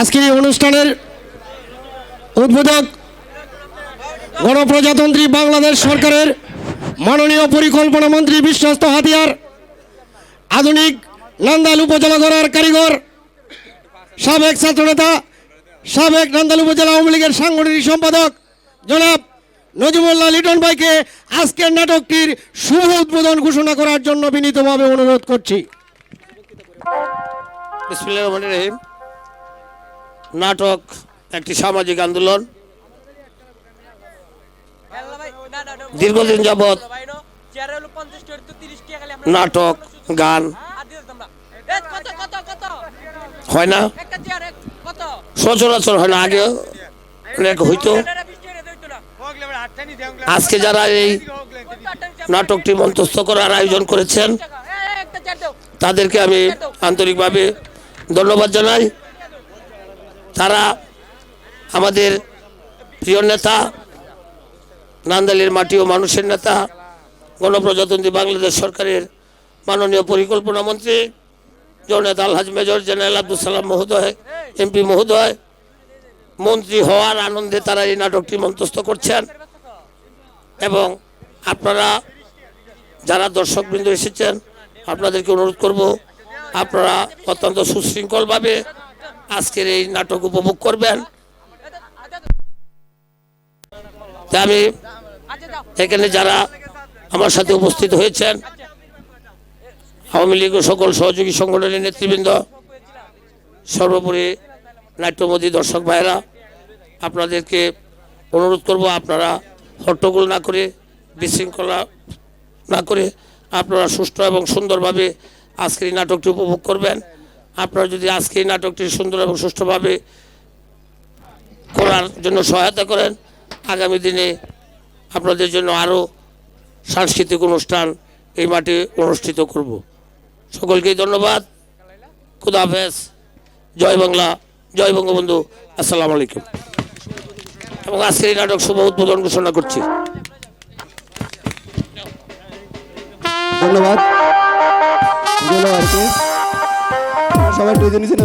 আজকের এই অনুষ্ঠানের উদ্বোধক গণপ্রজাতন্ত্রী বাংলাদেশ সরকারের মাননীয় পরিকল্পনা মন্ত্রী বিশ্বস্ত হাতিয়ার, আধুনিক নান্দাইল উপজেলা গড়ার কারিগর, সাবেক ছাত্রনেতা, সাবেক নান্দাল উপজেলা আওয়ামী লীগের সাংগঠনিক সম্পাদক, জনাব নজিমুল্লাহ লিটন ভাইকে আজকের নাটকটির শুভ উদ্বোধন ঘোষণা করার জন্য বিনীতভাবে অনুরোধ করছি। রহিম। নাটক, একটি সামাজিক আন্দোলন। দীর্ঘদিন যাবৎ নাটক, গান। হয় না? সচরাচর হয় না আগে অনেক হইতো। আজকে যারা এই নাটকটি মন্তস্থ করার আয়োজন করেছেন, তাদেরকে আমি আন্তরিকভাবে ধন্যবাদ জানাই। তারা আমাদের প্রিয় নেতা, নান্দালির মাটি ও মানুষের নেতা, গণপ্রজাতন্ত্রী বাংলাদেশ সরকারের মাননীয় পরিকল্পনা মন্ত্রী, জননেতা আলহাজ মেজর জেনারেল আব্দুল সালাম মহোদয় এমপি মহোদয়, মন্ত্রী হওয়ার আনন্দে তারা এই নাটকটি মন্তস্থ করছেন। এবং আপনারা যারা দর্শকবৃন্দ এসেছেন, আপনাদেরকে অনুরোধ করব, আপনারা অত্যন্ত সুশৃঙ্খলভাবে আজকের এই নাটক উপভোগ করবেন। আমি এখানে যারা আমার সাথে উপস্থিত হয়েছেন, আওয়ামী লীগ সকল সহযোগী সংগঠনের নেতৃবৃন্দ, সর্বোপরি নাট্যমোদী দর্শক ভাইরা আপনাদেরকে অনুরোধ করব আপনারা হট্টগোল না করে, বিশৃঙ্খলা না করে আপনারা সুষ্ঠু এবং সুন্দরভাবে আজকের এই নাটকটি উপভোগ করবেন। আপনারা যদি আজকে এই নাটকটি সুন্দর এবং সুষ্ঠুভাবে করার জন্য সহায়তা করেন, আগামী দিনে আপনাদের জন্য আরও সাংস্কৃতিক অনুষ্ঠান এই মাঠে অনুষ্ঠিত করব। সকলকেই ধন্যবাদ। খুদা হাফেজ। জয় বাংলা। জয় বঙ্গবন্ধু। আসসালামু আলাইকুম। এবং আজকের এই নাটক শুভ উদ্বোধন ঘোষণা করছি। ধন্যবাদ। ধন্যবাদ। সবাই নিচে